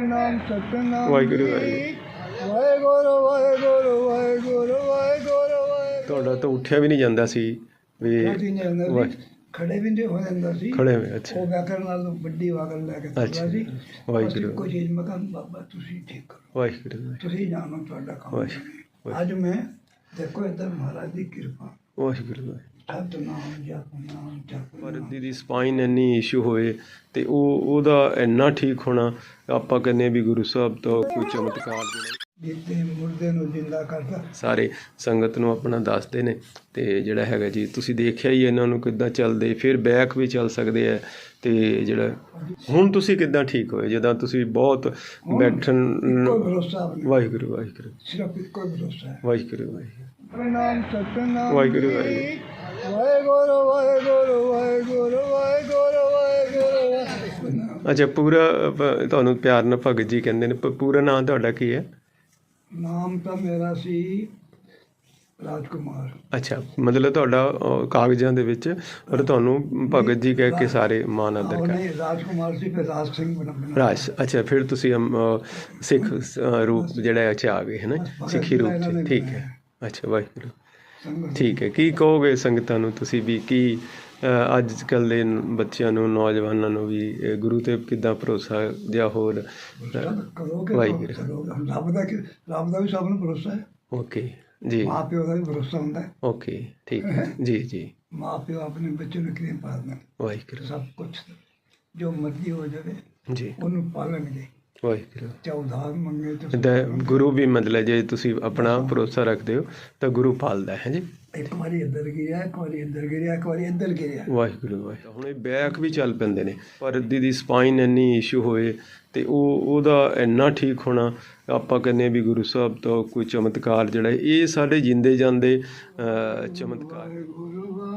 ਨਾਮ ਸਤਨਾਮ ਵਾਹਿਗੁਰੂ, ਵਾਹਿਗੁਰੂ। ਵਾਹਿਗੁਰੂ ਵਾਹਿਗੁਰੂ ਵਾਹਿਗੁਰੂ ਵਾਹਿਗੁਰੂ ਤੁਹਾਡਾ ਤਾਂ ਉੱਠਿਆ ਵੀ ਨਹੀਂ ਜਾਂਦਾ ਸੀ ਵੀ ਖੜੇ ਵੀ ਨਹੀਂ ਹੋ ਜਾਂਦਾ ਸੀ। ਖੜੇ ਹੋਏ ਅੱਛਾ। ਉਹ ਵਿਆਕਰਨ ਨਾਲ ਵੱਡੀ ਵਾਕਰਨ ਲੈ ਕੇ ਚੱਲਦਾ ਸੀ। ਵਾਹਿਗੁਰੂ। ਕੋਈ ਚੀਜ਼ ਮਕਾਨ ਬਾਬਾ ਤੁਸੀਂ ਠੀਕ ਕਰੋ। ਵਾਹਿਗੁਰੂ ਤੁਸੀਂ ਜਾਣੋ ਤੁਹਾਡਾ ਕੰਮ। ਅੱਜ ਮੈਂ ਦੇਖੋ ਇੱਧਰ ਮਹਾਰਾਜ ਦੀ ਕਿਰਪਾ। ਵਾਹਿਗੁਰੂ। ਪਰ। ਦੀ ਸਪਾਈਨ ਇੰਨੀ ਇਸ਼ੂ ਹੋਏ ਤੇ ਉਹ ਉਹਦਾ ਇੰਨਾ ਠੀਕ ਹੋਣਾ ਆਪਾਂ ਕਹਿੰਦੇ ਵੀ ਗੁਰੂ ਸਾਹਿਬ ਤੋਂ ਕੋਈ ਚਮਤਕਾਰ ਜਿਹੜਾ ਜਿੱਤੇ ਮੁਰਦੇ ਨੂੰ ਜਿੰਦਾ ਕਰਦਾ। ਸਾਰੇ ਸੰਗਤ ਨੂੰ ਆਪਣਾ ਦੱਸਦੇ ਨੇ ਤੇ ਜਿਹੜਾ ਹੈਗਾ ਜੀ ਤੁਸੀਂ ਦੇਖਿਆ ਹੀ ਇਹਨਾਂ ਨੂੰ ਕਿੱਦਾਂ ਚੱਲਦੇ ਫਿਰ ਬੈਕ ਵੀ ਚੱਲ ਸਕਦੇ ਆ ਤੇ ਜਿਹੜਾ ਹੁਣ ਤੁਸੀਂ ਕਿੱਦਾਂ ਠੀਕ ਹੋਏ ਜਦੋਂ ਤੁਸੀਂ ਬਹੁਤ ਬੈਠਣ ਵਾਹਿਗੁਰੂ ਵਾਹਿਗੁਰੂ। ਸਿਰਫ ਇੱਕੋ ਹੀ ਭਰੋਸਾ ਹੈ। ਵਾਹਿਗੁਰੂ ਵਾਹਿਗੁਰੂ। ਸਤਨਾਮ ਵਾਹਿਗੁਰੂ, ਵਾਹਿਗੁਰੂ। ਵਾਹਿਗੁਰੂ ਵਾਹਿਗੁਰੂ ਵਾਹਿਗੁਰੂ ਵਾਹਿਗੁਰੂ ਵਾਹਿਗੁਰੂ ਅੱਛਾ ਪੂਰਾ ਅਹ, ਤੁਹਾਨੂੰ ਪਿਆਰ ਨਾਲ ਭਗਤ ਜੀ ਕਹਿੰਦੇ ਨੇ ਪ- ਪੂਰਾ ਨਾਮ ਤੁਹਾਡਾ ਕੀ ਹੈ? ਨਾਮ ਤਾਂ ਮੇਰਾ ਸੀ ਰਾਜਕੁਮਾਰ। ਅੱਛਾ ਮਤਲਬ ਤੁਹਾਡਾ ਅਹ, ਕਾਗਜ਼ਾਂ ਦੇ ਵਿੱਚ ਪਰ ਤੁਹਾਨੂੰ ਭਗਤ ਜੀ ਕਹਿ ਕੇ ਸਾਰੇ ਮਾਨ ਆਦਰ ਕਰ ਉਹਨੇ ਰਾਜਕੁਮਾਰ ਸੀ ਫਿਰ ਰਾਜ ਸਿੰਘ ਬਣਾ ਬਣਾ ਰਾਜ ਅੱਛਾ ਫਿਰ ਤੁਸੀਂ ਅਮ, ਅਹ, ਸਿੱਖ ਅਹ, ਰੂਪ ਜਿਹੜਾ ਹੈ ਚ ਆ ਗਏ ਹੈ ਨਾ? ਸਿੱਖੀ ਰੂਪ ਚ ਠੀਕ ਹੈ। ਅੱਛਾ ਵਾਹਿਗੁਰੂ। ਠੀਕ ਹੈ ਕੀ ਕਹੋਗੇ ਸੰਗਤਾਂ ਨੂੰ ਤੁਸੀਂ ਵੀ ਕੀ ਅੱਜ ਕੱਲ੍ਹ ਦੇ ਬੱਚਿਆਂ ਨੂੰ ਨੌਜਵਾਨਾਂ ਨੂੰ ਵੀ ਗੁਰੂ ਤੇ ਕਿੱਦਾਂ ਭਰੋਸਾ ਜਾਂ ਹੋਰ? ਵਾਹਿਗੁਰੂ। ਰੱਬ ਦਾ ਕਿ ਰੱਬ ਦਾ ਵੀ ਸਭ ਨੂੰ ਭਰੋਸਾ ਹੈ। ਓਕੇ ਜੀ। ਮਾਂ ਪਿਓ ਦਾ ਵੀ ਭਰੋਸਾ ਹੁੰਦਾ ਹੈ। ਓਕੇ ਠੀਕ ਹੈ ਜੀ ਜੀ। ਮਾਂ ਪਿਓ ਆਪਣੇ ਬੱਚੇ ਨੂੰ ਕਿਵੇਂ ਪਾਲਣਾ ਵਾਹਿਗੁਰੂ। ਸਭ ਕੁਝ ਜੋ ਮਰਜ਼ੀ ਹੋ ਜਾਵੇ ਜੀ। ਉਹਨੂੰ ਪਾਲਣਗੇ। ਵਾਹਿਗੁਰੂ ਤਾਂ ਗੁਰੂ ਵੀ ਮਤਲਬ ਜੇ ਤੁਸੀਂ ਆਪਣਾ ਭਰੋਸਾ ਰੱਖਦੇ ਹੋ ਤਾਂ ਗੁਰੂ ਪਾਲਦਾ ਹੈ ਜੀ। ਇੱਕ ਵਾਰੀ ਇੱਧਰ ਗਿਰਿਆ ਇੱਕ ਵਾਰੀ ਇੱਧਰ ਗਿਰਿਆ ਇੱਕ ਵਾਰੀ ਇੱਧਰ ਗਿਰਿਆ। ਵਾਹਿਗੁਰੂ ਵਾਹਿਗੁਰੂ। ਹੁਣ ਇਹ ਬੈਕ ਵੀ ਚੱਲ ਪੈਂਦੇ ਨੇ ਪਰ ਦੀ ਸਪਾਈਨ ਇੰਨੀ ਇਸ਼ੂ ਹੋਏ ਤੇ ਉਹ ਉਹਦਾ ਇੰਨਾ ਠੀਕ ਹੋਣਾ ਆਪਾਂ ਕਹਿੰਦੇ ਵੀ ਗੁਰੂ ਸਾਹਿਬ ਤੋਂ ਕੋਈ ਚਮਤਕਾਰ ਜਿਹੜਾ ਇਹ ਸਾਡੇ ਜਿੰਦੇ ਜਾਂਦੇ ਚਮਤਕਾਰ। ਵਾਹਿਗੁਰੂ